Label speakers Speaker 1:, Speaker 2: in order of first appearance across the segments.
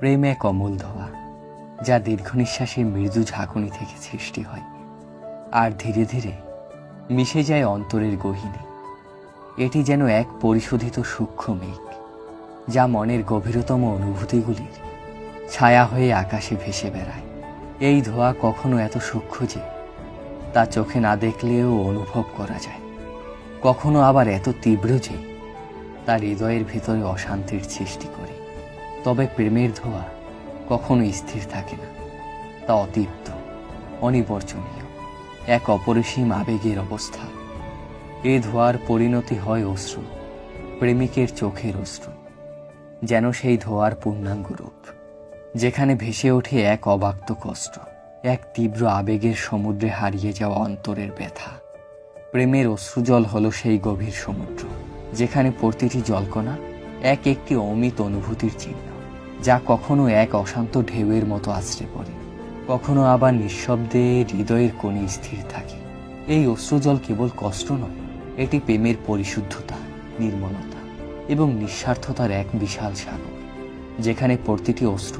Speaker 1: প্রেম এক অমূল ধোয়া, যা দীর্ঘ নিঃশ্বাসের মৃদু ঝাঁকুনি থেকে সৃষ্টি হয়। আর ধীরে ধীরে মিশে যায় অন্তরের গহিনে। এটি যেন এক পরিশোধিত সূক্ষ্ম মেঘ, যা মনের গভীরতম অনুভূতিগুলির ছায়া হয়ে আকাশে ভেসে বেড়ায়। এই ধোয়া কখনো এত সূক্ষ্ম যে তা চোখে না দেখলেও অনুভব করা যায়। কখনো আবার এত তীব্র যে তার হৃদয়ের ভিতরে অশান্তির সৃষ্টি করে। তবে প্রেমের ধোয়া কখনো স্থির থাকে না। তা অতীপ্ত অনিবর্জনীয়, এক অপরিসীম আবেগের অবস্থা। এ ধোয়ার পরিণতি হয় অশ্রু, প্রেমিকের চোখের অশ্রু, যেন সেই ধোয়ার পূর্ণাঙ্গ রূপ, যেখানে ভেসে ওঠে এক অবাক্ত কষ্ট, এক তীব্র আবেগের সমুদ্রে হারিয়ে যাওয়া অন্তরের ব্যথা। প্রেমের অশ্রুজল হল সেই গভীর সমুদ্র, যেখানে প্রতিটি জলকণা এক একটি অমিত অনুভূতির চিহ্ন। যা কখনো এক অশান্ত ঢেউয়ের মতো আছড়ে পড়ে। কখনো আবার নিঃশব্দে হৃদয়ের কোণে স্থির থাকে। এই অশ্রুজল কেবল কষ্ট নয়, এটি প্রেমের পরিশুদ্ধতা, নির্মলতা এবং নিঃস্বার্থতার এক বিশাল সাগর, যেখানে প্রতিটি অস্ত্র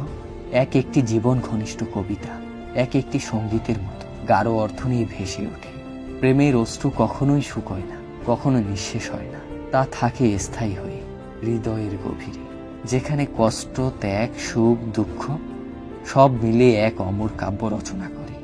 Speaker 1: এক একটি জীবন ঘনিষ্ঠ কবিতা, এক একটি সঙ্গীতের মতো গাঢ় অর্থ নিয়ে ভেসে ওঠে। প্রেমের অশ্রু কখনোই শুকোয় না, কখনো নিঃশেষ হয় না, তা থাকে স্থায়ী হয়ে হৃদয়ের গভীরে। যেখানে কষ্ট ত্যাগ সুখ দুঃখ সব মিলে এক অমর কাব্য রচনা করে।